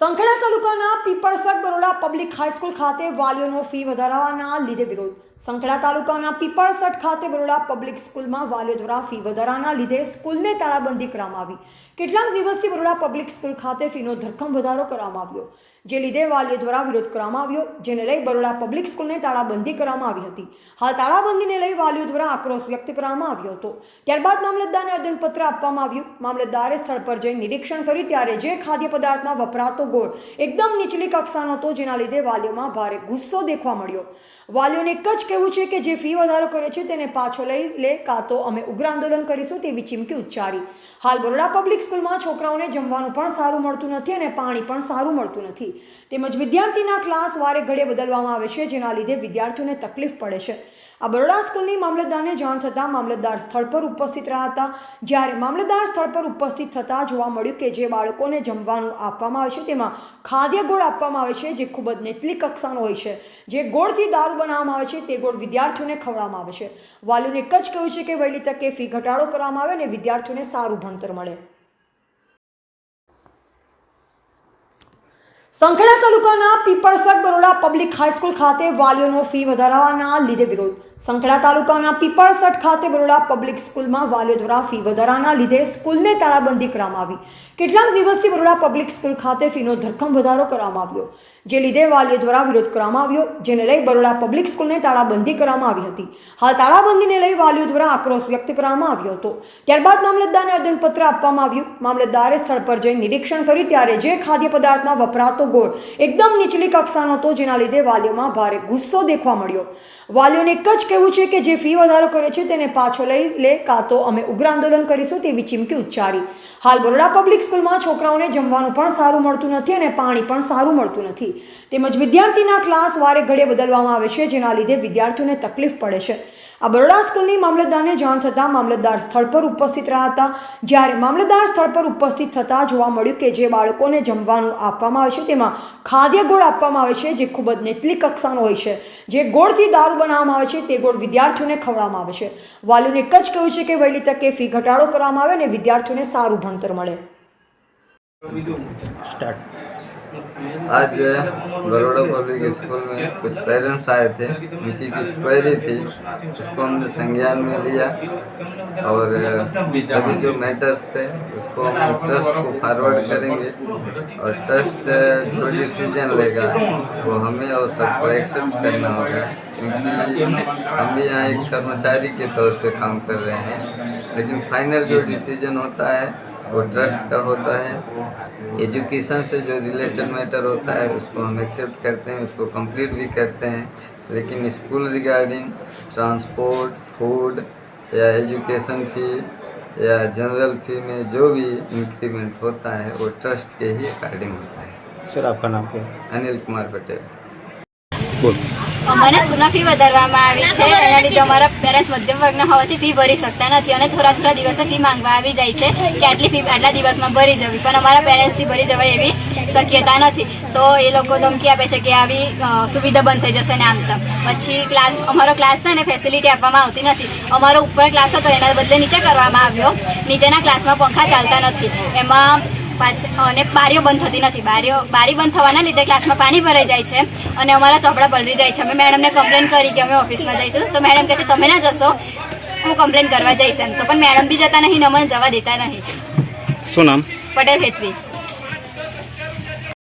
સંખેડા તાલુકાના પીપળસર Baroda public high school ખાતે વાલીઓનો fee વધારવાના લીધે વિરોધ સંખેડા તાલુકાના પીપળસટ ખાતે બરોડા પબ્લિક સ્કૂલમાં વાલીઓ દ્વારા ફી વધારાના લીધે સ્કૂલને તાળાબંધી કરવામાં આવી. કેટલાક દિવસથી બરોડા પબ્લિક સ્કૂલ ખાતે ફીનો ધરખમ વધારો કરવામાં આવ્યો, જે લીધે વાલીઓ દ્વારા વિરોધ કરવામાં આવ્યો, જેને લઈ બરોડા પબ્લિક સ્કૂલને તાળાબંધી કરવામાં આવી હતી. હાલ તાળાબંધીને લઈ વાલીઓ દ્વારા આક્રોશ વ્યક્ત કરવામાં આવ્યો હતો. ત્યારબાદ મામલતદારને આવેદનપત્ર આપવામાં આવ્યું. મામલતદારે સ્થળ પર જઈ નિરીક્ષણ કર્યું, ત્યારે જે ખાદ્ય પદાર્થમાં વપરાતો ગોળ એકદમ નીચલી કક્ષાનો હતો, જેના લીધે વાલીઓમાં ભારે ગુસ્સો દેખવા મળ્યો. વાલીઓને એક જ કહેવું છે કે જે ફી વધારો કરે છે તેને પાછો લઈ લે કાં તો અમે ઉગ્ર આંદોલન કરીશું તેવી ચીમકી ઉચ્ચારી. હાલ બરોડા પબ્લિક સ્કૂલમાં છોકરાઓને જમવાનું પણ સારું મળતું નથી અને પાણી પણ સારું મળતું નથી. તેમજ વિદ્યાર્થીના ક્લાસ વારે ઘડે બદલવામાં આવે છે, જેના લીધે વિદ્યાર્થીઓને તકલીફ પડે છે. આ બરોડા સ્કૂલની મામલતદારને જાણ થતાં મામલતદાર સ્થળ પર ઉપસ્થિત રહ્યા હતા. જ્યારે મામલતદાર સ્થળ પર ઉપસ્થિત થતાં જોવા મળ્યું કે જે બાળકોને જમવાનું આપવામાં આવે છે તેમાં ખાદ્ય ગોળ આપવામાં આવે છે, જે ખૂબ જ નીચલી કક્ષાનો હોય છે. જે ગોળથી દારૂ બનાવવામાં આવે છે તે ગોળ વિદ્યાર્થીઓને ખવડાવવામાં આવે છે. વાલીઓને એક જ કહ્યું છે કે વહેલી તકે ફી ઘટાડો કરવામાં આવે અને વિદ્યાર્થીઓને સારું ભણતર મળે. સંખેડા તાલુકાના પીપળસર બરોડા પબ્લિક હાઈસ્કૂલ ખાતે વાલીઓનો ફી વધારાના લીધે વિરોધ. સંખેડા તાલુકાના પીપળસર ખાતે બરોડા પબ્લિક સ્કૂલમાં વાલીઓ દ્વારા ફી વધારાના લીધે સ્કૂલને તાળાબંધી કરવામાં આવી. કેટલાક દિવસથી બરોડા પબ્લિક સ્કૂલ ખાતે ફીનો ધરખમ વધારો કરવામાં આવ્યો, જે લીધે વાલીઓ દ્વારા વિરોધ કરવામાં આવ્યો, જેને લઈ બરોડા પબ્લિક સ્કૂલને તાળાબંધી કરવામાં આવી હતી. હાલ તાળાબંધીને લઈ વાલીઓ દ્વારા આક્રોશ વ્યક્ત કરવામાં આવ્યો હતો. ત્યારબાદ મામલતદારને આવેદનપત્ર આપવામાં આવ્યું. મામલતદારે સ્થળ પર જઈ નિરીક્ષણ કર્યું, ત્યારે જે ખાદ્ય પદાર્થમાં વપરાતો ગોળ. એકદમ નીચલી કક્ષાનો હતો, જેના લીધે વાલીઓમાં ભારે ગુસ્સો દેખવા મળ્યો. વાલીઓને એક જ કહેવું છે કે જે ફી વધારો કરે છે તેને પાછો લઈ લે, કાં તો અમે ઉગ્ર આંદોલન કરીશું તેવી ચીમકી ઉચ્ચારી. હાલ બરોડા પબ્લિક સ્કૂલમાં છોકરાઓને જમવાનું પણ સારું મળતું નથી અને પાણી પણ સારું મળતું નથી. તેમજ વિદ્યાર્થીના ક્લાસ વારે ઘડે બદલવામાં આવે છે, જેના લીધે વિદ્યાર્થીઓને તકલીફ પડે છે. આ બરોડા સ્કૂલની મામલતદારને જાણ થતાં મામલતદાર સ્થળ પર ઉપસ્થિત રહ્યા હતા. જ્યારે મામલતદાર સ્થળ પર ઉપસ્થિત થતાં જોવા મળ્યું કે જે બાળકોને જમવાનું આપવામાં આવે છે, તેમાં ખાદ્ય ગોળ આપવામાં આવે છે, જે ખૂબ જ નીચલી કક્ષાનો હોય છે. જે ગોળથી દારૂ બનાવવામાં આવે છે, તે ગોળ વિદ્યાર્થીઓને ખવડાવવામાં આવે છે. વાલીઓને એક જ કહ્યું છે કે વહેલી તકે ફી ઘટાડો કરવામાં આવે અને વિદ્યાર્થીઓને સારું ભણતર મળે. સ્ટાર્ટ. आज बड़ौदा पब्लिक स्कूल में कुछ पेरेंट्स आए थे, उनकी कुछ क्वेरी थी उसको हमने संज्ञान में लिया और सभी जो मैटर्स थे, उसको हम ट्रस्ट को फॉरवर्ड करेंगे और ट्रस्ट जो डिसीज़न लेगा, वो हमें और सबको एक्सेप्ट करना होगा। क्योंकि हम भी यहाँ एक कर्मचारी के तौर पे काम कर रहे हैं, लेकिन फाइनल जो डिसीज़न होता है वो ट्रस्ट का होता है। एजुकेशन से जो रिलेटेड मैटर होता है उसको हम एक्सेप्ट करते हैं उसको कंप्लीट भी करते हैं। लेकिन स्कूल रिगार्डिंग ट्रांसपोर्ट फ़ूड या एजुकेशन फ़ी या जनरल फ़ी में जो भी इंक्रीमेंट होता है वो ट्रस्ट के ही अकॉर्डिंग होता है। सर आपका नाम क्या अनिल कुमार पटेल। बोल। અમારે સ્કૂલમાં ફી વધારવામાં આવી છે. એના લીધે અમારા પેરેન્ટ્સ મધ્યમ વર્ગના હોવાથી ફી ભરી શકતા નથી અને થોડા થોડા દિવસે ફી માંગવા આવી જાય છે કે આટલી ફી આટલા દિવસમાં ભરી જવી. પણ અમારા પેરેન્ટ્સથી ભરી જવાય એવી શક્યતા નથી. તો એ લોકો ધમકી આપે છે કે આવી સુવિધા બંધ થઈ જશે ને આમ તેમ. પછી ક્લાસ અમારો ક્લાસ છે ને ફેસિલિટી આપવામાં આવતી નથી. અમારો ઉપર ક્લાસ હતો એના બદલે નીચે કરવામાં આવ્યો. નીચેના ક્લાસમાં પંખા ચાલતા નથી. એમાં પાછ- અને બારીઓ બંધ થતી નથી. બારીઓ બારી બંધ થવાના લીધે ક્લાસમાં પાણી ભરાઈ જાય છે અને અમારા ચોપડા પલળી જાય છે. અમે મેડમને કમ્પ્લેન કરી કે અમે ઓફિસમાં જઈશું. તો મેડમ કહે છે તમે ના જશો. હું કમ્પ્લેન કરવા જઈશ એમ. તો પણ મેડમ બી જતા નહીં ને અમને જવા દેતા નહીં. શું નામ? પટેલ હેતવી.